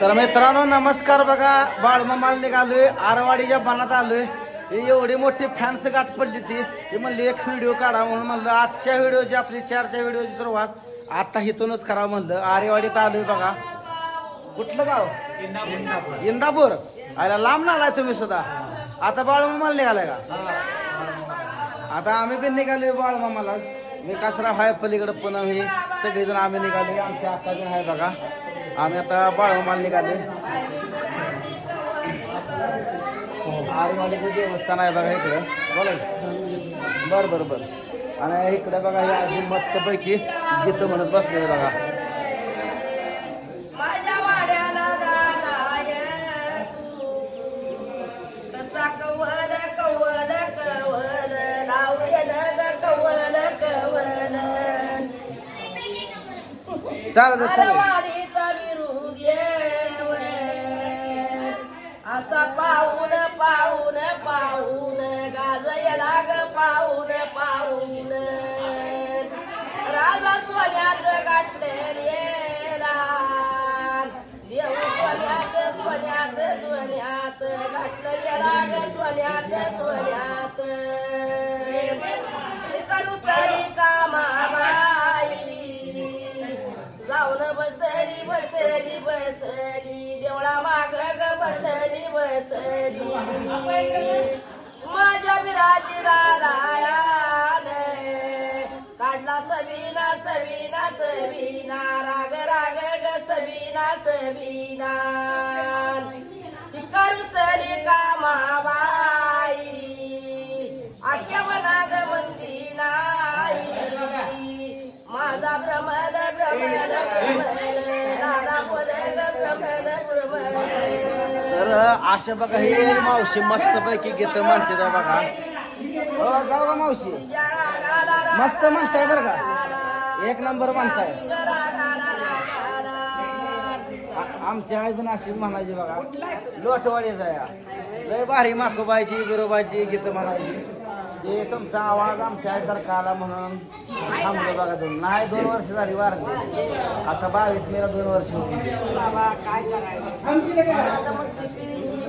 तर मित्रांनो नमस्कार बघा. बाळमामाला निघालोय. आरवाडीच्या बनात आलोय. ही एवढी मोठी फॅन्स गाठ पडली ती. ती म्हणली एक व्हिडिओ काढा म्हणून म्हणलं आजच्या व्हिडिओची आपली चारच्या व्हिडिओची सुरुवात. आता इथूनच करावं म्हणलं. आरेवाडीत आलोय बघा. कुठलं गाव? इंदापूर. आयला लांब नालाय तुम्ही सुद्धा. आता बाळमामाला निघालाय का? आता आम्ही पण निघालोय बाळमामाला मी कसरा हाय पलीकडे पुन्हा आम्ही सगळेजण आम्ही निघालोय. आमच्या आता जे आहे बघा. आम्ही आता बाळमाला निघालोय आरेवाडीचं देवस्थान आहे बघा इकडं. बोला. बरं बरं बरं. आणि इकडे बघा हे आधी मस्त पैकी गीत म्हणत बसलेले बघा. वाड्याला असा पाहून पाहून पाहून गाजयला ग पाहून पाहून. राजा सोन्यात गाठ बसली माझ्या विराजी दादायान काढला सवीना सवीना सवीना राग राग ग सवीना सवीना. करुसली मावा अशा बघा हे मावशी मस्त पैकी गीत म्हणते बघा. हो जाऊ का मावशी. मस्त म्हणताय बरं का. एक नंबर म्हणताय. आमची आई पण अशीच म्हणायची बघा. लोटवाडी जाया. लय भारी माकोबायची बिरोबाची गीत म्हणायची. ते तुमचा आवाज आमच्या आईसारखा आला म्हणून थांबलो बघा दोन. नाही दोन वर्ष झाली वारली. आता बावीस मेला दोन वर्ष होती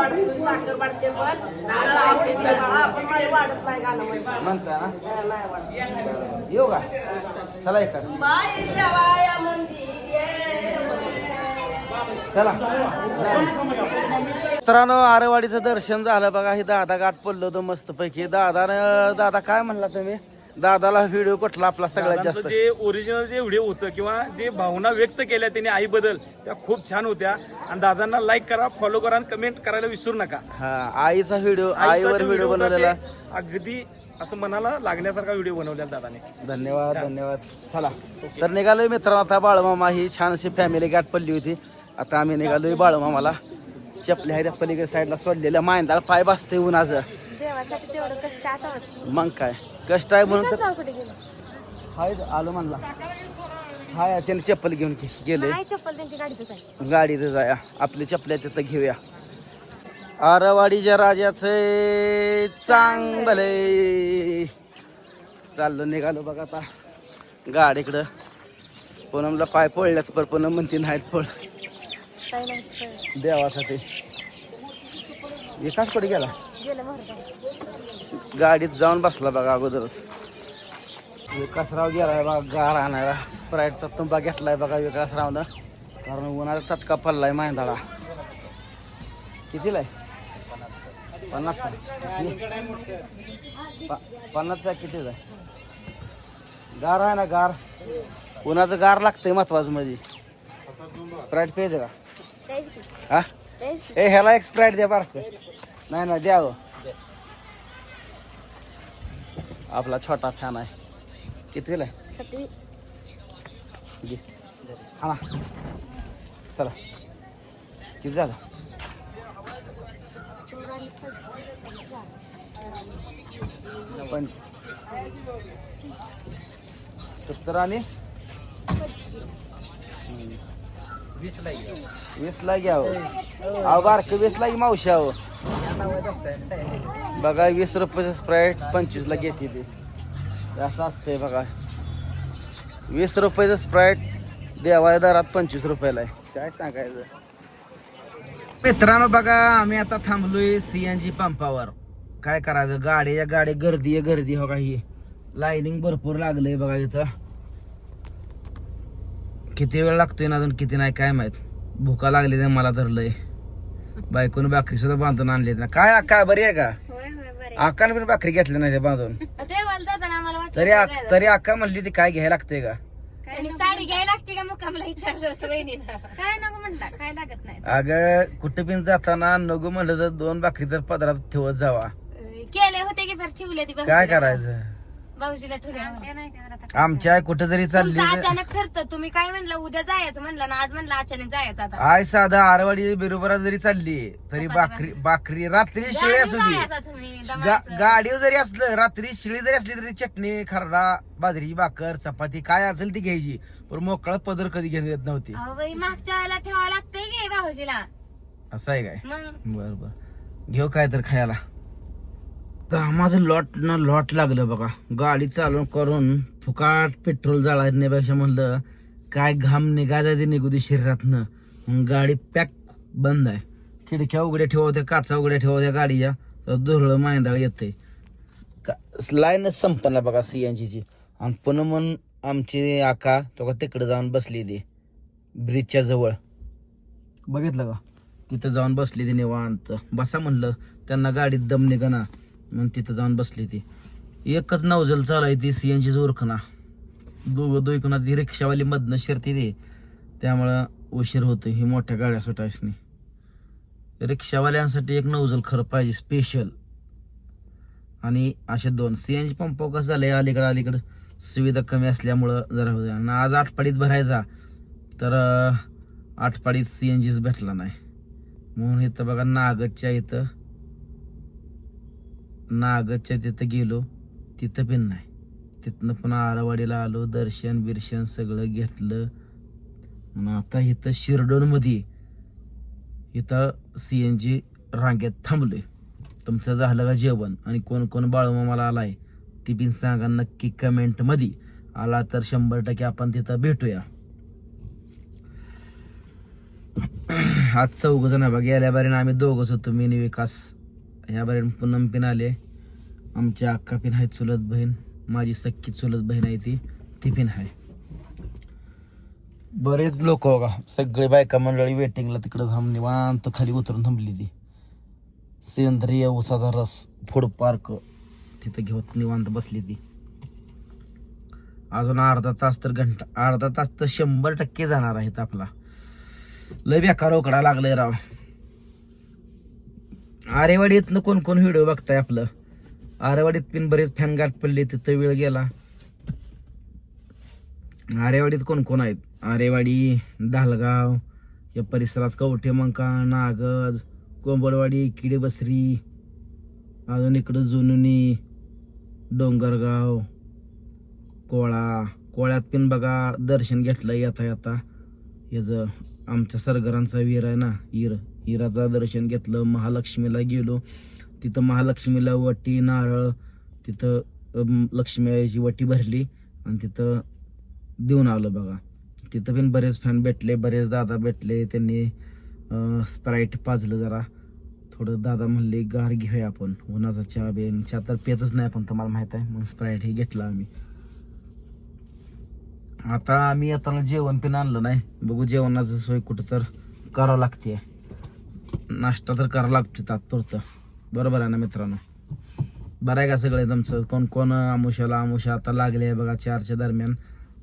बाबा काय करायचं आता मस्त ती वाढत साखर वाढते पण. नारळ आहे ते दिलं मला, पण माझी वाढत नाही गाणं माहिती. म्हणता? ना नाही वाढत. येऊ का? चला एका बाई जेवाया मंदिर येव. चला. मित्रांनो आरेवाडीचं दर्शन झालं बघा. हे दादा गाठ पडलं होतं मस्त पैकी दादानं दादा काय म्हणला तुम्ही? दादाला व्हिडिओ कुठला आपला सगळ्यात जास्त? जे ओरिजिनल जे व्हिडिओ होतं किंवा जे भावना व्यक्त केल्या त्यांनी आईबद्दल त्या खूप छान होत्या. आणि दादांना लाईक करा फॉलो करा आणि कमेंट करायला विसरू नका. हा आईचा व्हिडिओ आईवर व्हिडिओ होता बनवलेला. अगदी असं मनाला लागण्यासारखा व्हिडिओ बनवलेला दादाने. धन्यवाद धन्यवाद. चला. तर निघालोय मित्रांनो आता बाळमामा ही छानशी फॅमिली गाठ पडली होती. आता आम्ही निघालोय बाळमामाला. चपल्या आहेत पलीकडे साईडला सोडलेल्या. मायंदाळ पाय बसते कष्ट असावंच. मग काय? कष्ट आहे म्हणून तर हाय आलो म्हणला. हाय त्याने चप्पल घेऊन गे- गेले. चप्पल त्यांची गाडीतच आहे. गाडीत जाया. आपली चपल्या तिथं घेऊया. आरवाडीच्या राजाचे चांगले. चाललं निघालो बघा आता. गाडीकडं पूनमला पाय पडल्याच पण पूनम म्हणते नाहीत पड. नाही देवासाठी. एकाच कडे गेला? गाडीत जाऊन बसला बघा अगोदरच. विकासराव गेलाय बघा गार आणायला. स्प्राईटचा तुंबा घेतलाय बघा विकासरावनं कारण उन्हाचा चटका पडलाय माहिंदाळा कितीला आहे पन्नासचा प- पन्नासचा कितीचा? आहे गार आहे ना गार? उन्हाचं गार लागतंय महत्वाचं मध्ये स्प्राईट पाहिजे का? हा? ए ह्याला एक स्प्राईट द्या बारक नाही ना द्यावं आपला छोटा फॅन आहे कितीला आहे सतवी घे हा। चला। किती झालं पण सत्तर आणि वीस ला घ्या हो. अहो बारक वीस ला घे मावशी अहो बघा वीस रुपयाचं स्प्राईट पंचवीसला घेते ते. असं असतंय बघा. वीस रुपयाचं स्प्राईट देवाच्या दरात पंचवीस रुपयाला आहे. काय सांगायचं? मित्रांनो बघा आम्ही आता थांबलोय सी एन जी पंपावर. काय करायचं? गाडी या गाडी गर्दी आहे गर्दी हो काही लाईनिंग भरपूर लागलंय बघा इथं. किती वेळ लागतोय ना अजून किती नाही काय माहीत. भुका लागली नाही मला धरलंय बायकोनं भाकरी सुद्धा बांधून आणली ना. काय काय बरी आहे का? आकाने पण भाकरी घेतली नाही ते बांधून. ते बोलतात ना मला वाटलं तरी तरी आका म्हणली ती काय घ्यायला लागते का? आणि साडी घ्यायला लागते का मुक्कामला विचारलं होतं बहिणीनं काय नको म्हणता काय लागत नाही. अगं कुठे पण जाताना नको म्हणलं तर दोन भाकरी तर पदरात ठेवत जावा. अं, केले होते की फार ठेवले ती काय करायचं? भाऊजीला ठेवले आमच्या आई कुठे जरी चालली. तुमचं अचानक ठरतं. तुम्ही काय म्हणलं? उद्या जायचं म्हणलं ना आज म्हणलं अचानक जायचं आता. आय साधा आरवाडी बरोबर जरी चालली तरी भाकरी भाकरी रात्री शिळी असू दे. गा-. गाडीवर जरी असलं रात्री शिळी जरी असली तरी चटणी खरडा बाजरी भाकर चपाती काय असेल ती घ्यायची. पण मोकळा पदर कधी घेऊन येत नव्हती. अहो बाई मागच्या वेळेला ठेवावं लागतंय की भाऊजीला? असं आहे काय? मग? बर बर. घेऊ काय तर खायला. घामाचं लॉट ना लॉट लागलं बघा. गाडी चालू करून फुकाट पेट्रोल जाळण्यापेक्षा म्हणलं काय घाम निघायचा ते निघू दे शरीरातनं. मग गाडी पॅक बंद आहे. खिडक्या उघड्या ठेवत्या काचा उघड्या ठेवत्या गाडीच्या. तर धुरळं मांदाळ येते लाईनच संपला बघा सीएनजीची आणि पुन्हा मग आमची आका तो का तिकडे जाऊन बसली ती. ब्रिजच्या जवळ. बघितलं का? तिथं जाऊन बसली ती निवांत. बसा म्हणलं त्यांना गाडीत दम निघना. मग तिथं जाऊन बसली ती. एकच नवजल चालाय ती सी सीएनची उरखना दोघं दोघं ती रिक्षावाली मधनं शिरती ती. त्यामुळं उशीर होतो ही मोठ्या गाड्या सुटायसनी. रिक्षावाल्यांसाठी एक नवजल खरं पाहिजे स्पेशल आणि असे दोन. सी एन जी पंप कसं झालंय अलीकडं अलीकडं सुविधा कमी असल्यामुळं जरा होते आणि आज आठपाडीत भरायचा तर आठपाडीत सी एन जीच भेटला नाही. म्हणून इथं बघा नागदच्या इथं नागदच्या तिथं गेलो तिथं पण नाही. तिथनं पुन्हा आरवाडीला आलो दर्शन बिर्शन सगळं घेतलं. आणि आता इथं शिरडोनमध्ये इथं सी एन जी रांगेत थांबलोय. तुमचं झालं का जेवण? आणि कोण कोण बाळूमामाला आलाय? ती पण सांगा नक्की कमेंटमध्ये आला तर शंभर टक्के आपण तिथं भेटूया. आज चौघ जण बघ. गेल्या बारीनं आम्ही दोघच होतो. मी विकास. ह्या बारीनं पूनम पिन आले. आमच्या अक्का पिन आहे चुलत बहीण. माझी सख्खी चुलत बहीण आहे ती. ती पिन आहे. बरेच लोक बघा सगळे बायका मंडळी वेटिंगला तिकडे थांब निवांत खाली उतरून थांबली ती. सेंद्रिय उसाचा रस फूड पार्क तिथं घेऊन निवांत बसली ती. अजून अर्धा तास तर घंटा अर्धा तास तर शंभर टक्के जाणार आहेत आपला. लय बेकार उकडा लागलाय राव. आरेवाडीतनं कोण कोण व्हिडिओ बघताय आपलं? आरेवाडीत पण बरेच फॅन गाठ पडले तिथं वेळ गेला. आरेवाडीत कोण कोण आहेत? आरेवाडी ढालगाव या परिसरात कवठे मंका नागज कोंबडवाडी किडेबसरी अजून इकडं जुनुनी डोंगरगाव कोळा. कोळ्यात पण बघा दर्शन घेतलं येता येता याचं आमच्या सरगरांचा वीर आहे ना ईर हिराचं दर्शन घेतलं महालक्ष्मीला गेलो तिथं महालक्ष्मीला वटी नारळ तिथं लक्ष्मीची लक्ष्मी आईची वटी भरली आणि तिथं देऊन आलं बघा. तिथं पण बरेच फॅन भेटले बरेच दादा भेटले त्यांनी स्प्राईट पाजलं जरा. थोडं दादा म्हणले गार घेऊया आपण उन्हाचा चहा बेन चहा तर पेतच नाही पण तुम्हाला माहीत आहे मग स्प्राईट हे घेतलं आम्ही. आता आम्ही येताना जेवण पण आणलं नाही. बघू जेवणाचं सोय कुठं तर करावं लागते. नाश्ता तर करावं लागतो तात्पुरतं. बरोबर आहे ना मित्रांनो? बरं आहे का सगळे तुमचं? कोण कोण आमुशाला आमुषा आता लागले आहे बघा चारच्या दरम्यान.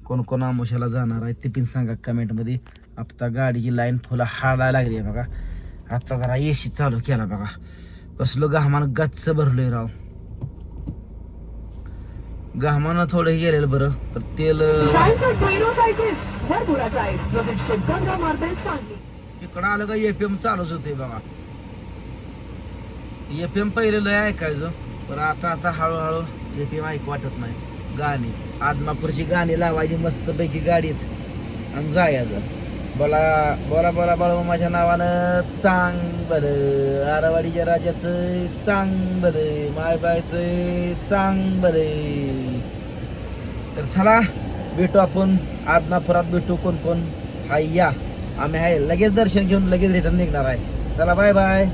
कोण कोण आमुशाला जाणार आहे ते पण सांगा कमेंटमध्ये. आता गाडीची लाईन फुलं हाडायला लागली आहे बघा. आता जरा एसी चालू केला बघा. कसलं गहमान गच्च भरलोय राव. घामानं थोडं हे गेलेलं बरं तर तेल इकडं आलं का एफएम चालूच होते बघा. एफएम पहिले लय ऐकायचो पण आता आता हळूहळू एफएम ऐकू वाटत नाही. गाणी. आदमापूरची गाणी लावायची मस्त पैकी गाडीत. आणि जायचं. बोला बोला बोला बोला माझ्या नावानं चांग बरं आरावाडीच्या राजाचं चांग बरं मायबायचं चांग बरं तर चला भेटू आपण. आदनापुरात भेटू कोण कोण हाय या. आम्ही आहे लगेच दर्शन घेऊन लगेच रिटर्न निघणार आहे. चला बाय बाय